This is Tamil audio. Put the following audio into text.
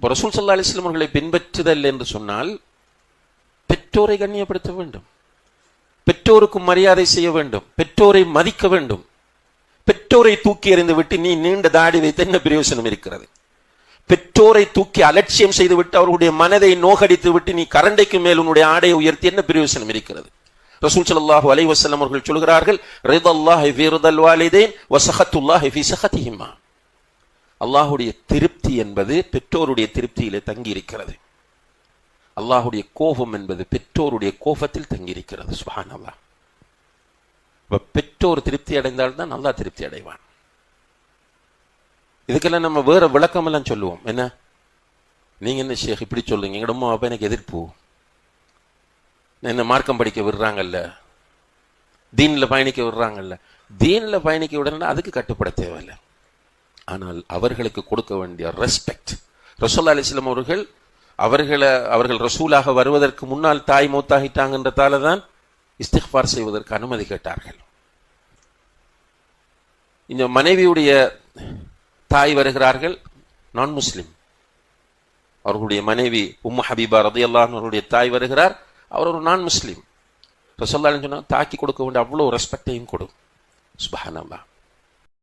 இப்போ ரசூல் சல்லா அலிஸ்லாம் அவர்களை பின்பற்றுதல் என்று சொன்னால் பெற்றோரை கண்ணியப்படுத்த வேண்டும். பெற்றோருக்கு மரியாதை செய்ய வேண்டும். பெற்றோரை மதிக்க வேண்டும். பெற்றோரை தூக்கி எறிந்து விட்டு நீ நீண்ட தாடி வைத்த என்ன பிரயோசனம் இருக்கிறது? பெற்றோரை தூக்கி அலட்சியம் செய்துவிட்டு அவர்களுடைய மனதை நோகடித்து விட்டு நீ கரண்டைக்கு மேல் உன்னுடைய ஆடையை உயர்த்தி என்ன பிரயோசனம் இருக்கிறது? ரசூல் சல்லாஹு அலைவசல்லம் அவர்கள் சொல்கிறார்கள் ரிதல்லாஹி வீரதல் வாலிதேன் வசஹத்துல்லாஹி ஃபி சஹத்திஹிமா அல்லாஹுடைய திருப்தி என்பது பெற்றோருடைய திருப்தியிலே தங்கி இருக்கிறது கோபம் என்பது பெற்றோருடைய கோபத்தில் தங்கி இருக்கிறது அல்லா இப்ப பெற்றோர் திருப்தி அடைந்தால்தான் நல்லா திருப்தி அடைவான். இதுக்கெல்லாம் நம்ம வேற விளக்கம் எல்லாம் சொல்லுவோம். என்ன? நீங்க என்ன ஷேக் இப்படி சொல்லுங்க எங்க அம்மா அப்பா எனக்கு எதிர்ப்பு. என்ன மார்க்கம் படிக்க விடுறாங்கல்ல? தீன்ல பயணிக்க விடுறாங்கல்ல? தீன்ல பயணிக்க விடணும்னா அதுக்கு கட்டுப்பட தேவையில்லை. ஆனால் அவர்களுக்கு கொடுக்க வேண்டிய ரெஸ்பெக்ட் ரசோல்லா அலிஸ்லாம் அவர்கள் அவர்களை அவர்கள் ரசூலாக வருவதற்கு முன்னால் தாய் மூத்தாகிட்டாங்கன்றதால தான் இஸ்திஃபார் செய்வதற்கு அனுமதி கேட்டார்கள். இந்த மனைவியுடைய தாய் வருகிறார்கள் நான் முஸ்லிம் அவர்களுடைய மனைவி உம்மு ஹபீபா ரதியல்லாஹு அவருடைய தாய் வருகிறார் அவர் ஒரு நான் முஸ்லீம் ரசோல்லா சொன்னால் தாக்கி கொடுக்க வேண்டிய அவ்வளோ ரெஸ்பெக்டையும் கொடு. சுபஹானல்லாஹ்.